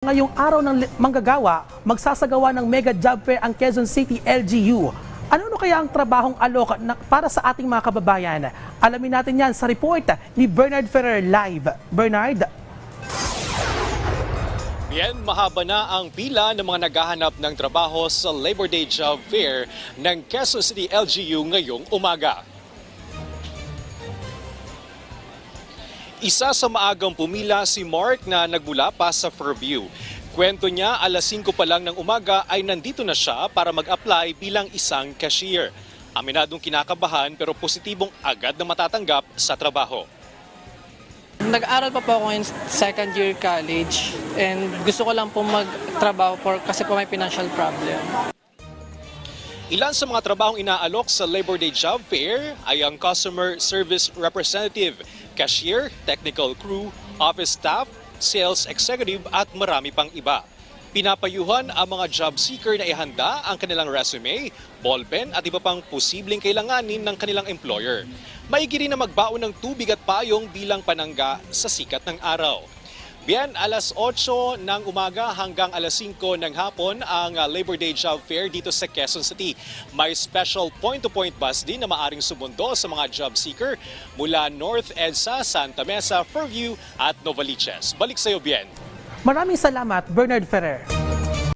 Ngayong araw ng manggagawa, magsasagawa ng mega job fair ang Quezon City LGU. Ano no kaya ang trabahong alok para sa ating mga kababayan? Alamin natin yan sa report ni Bernard Ferrer live. Bernard? Yan, mahaba na ang pila ng mga naghahanap ng trabaho sa Labor Day Job Fair ng Quezon City LGU ngayong umaga. Isa sa maagang pumila si Mark na nagmula pa sa Fairview. Kwento niya, alas 5 pa lang ng umaga ay nandito na siya para mag-apply bilang isang cashier. Aminadong kinakabahan pero positibong agad na matatanggap sa trabaho. Nag-aral pa po ako in second year college and gusto ko lang po magtrabaho for, kasi po may financial problem. Ilan sa mga trabahong inaalok sa Labor Day Job Fair ay ang Customer Service Representative, Cashier, Technical Crew, Office Staff, Sales Executive at marami pang iba. Pinapayuhan ang mga job seeker na ihanda ang kanilang resume, ballpen at iba pang posibleng kailanganin ng kanilang employer. Maigi rin na magbaon ng tubig at payong bilang panangga sa sikat ng araw. Bien, alas 8 ng umaga hanggang alas 5 ng hapon ang uh, Labor Day Job Fair dito sa Quezon City. May special point-to-point bus din na maaring sumundo sa mga job seeker mula North EDSA, Santa Mesa, Fairview at Novaliches. Balik sa iyo, Bien. Maraming salamat, Bernard Ferrer.